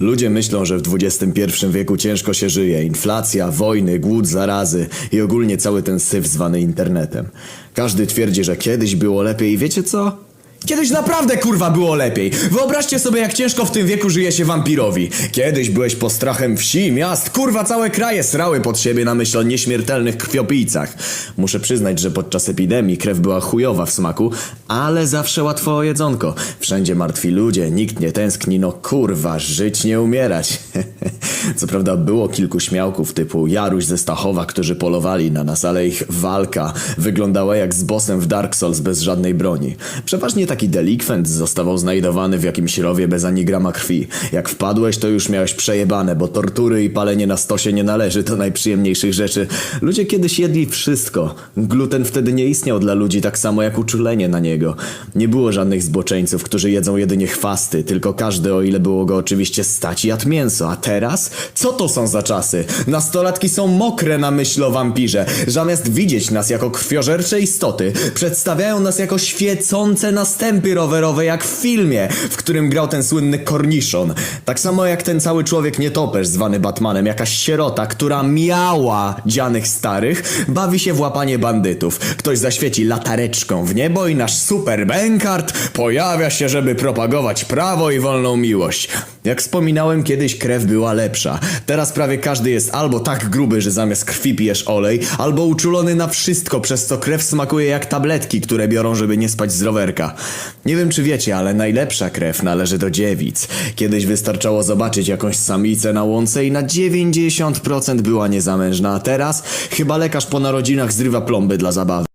Ludzie myślą, że w XXI wieku ciężko się żyje. Inflacja, wojny, głód, zarazy i ogólnie cały ten syf zwany internetem. Każdy twierdzi, że kiedyś było lepiej i wiecie co? Kiedyś naprawdę kurwa było lepiej. Wyobraźcie sobie jak ciężko w tym wieku żyje się wampirowi. Kiedyś byłeś postrachem wsi, miast, kurwa całe kraje srały pod siebie na myśl o nieśmiertelnych krwiopijcach. Muszę przyznać, że podczas epidemii krew była chujowa w smaku, ale zawsze łatwo o jedzonko. Wszędzie martwi ludzie, nikt nie tęskni, no kurwa, żyć nie umierać. Co prawda było kilku śmiałków typu Jaruś ze Stachowa, którzy polowali na nas, ale ich walka wyglądała jak z bossem w Dark Souls bez żadnej broni. Przeważnie taki delikwent zostawał znajdowany w jakimś rowie bez ani grama krwi. Jak wpadłeś, to już miałeś przejebane, bo tortury i palenie na stosie nie należy do najprzyjemniejszych rzeczy. Ludzie kiedyś jedli wszystko. Gluten wtedy nie istniał dla ludzi tak samo jak uczulenie na niego. Nie było żadnych zboczeńców, którzy jedzą jedynie chwasty, tylko każdy o ile było go oczywiście stać jadł mięso. A teraz? Co to są za czasy? Nastolatki są mokre na myśl o wampirze. Zamiast widzieć nas jako krwiożercze istoty, przedstawiają nas jako świecące następy rowerowe jak w filmie, w którym grał ten słynny korniszon. Tak samo jak ten cały człowiek nietoperz zwany Batmanem, jakaś sierota, która miała dzianych starych, bawi się w łapanie bandytów. Ktoś zaświeci latareczką w niebo i nasz super bękart pojawia się, żeby propagować prawo i wolną miłość. Jak wspominałem, kiedyś krew była lepsza. Teraz prawie każdy jest albo tak gruby, że zamiast krwi pijesz olej, albo uczulony na wszystko, przez co krew smakuje jak tabletki, które biorą, żeby nie spać z rowerka. Nie wiem czy wiecie, ale najlepsza krew należy do dziewic. Kiedyś wystarczało zobaczyć jakąś samicę na łące i na 90% była niezamężna, a teraz chyba lekarz po narodzinach zrywa plomby dla zabawy.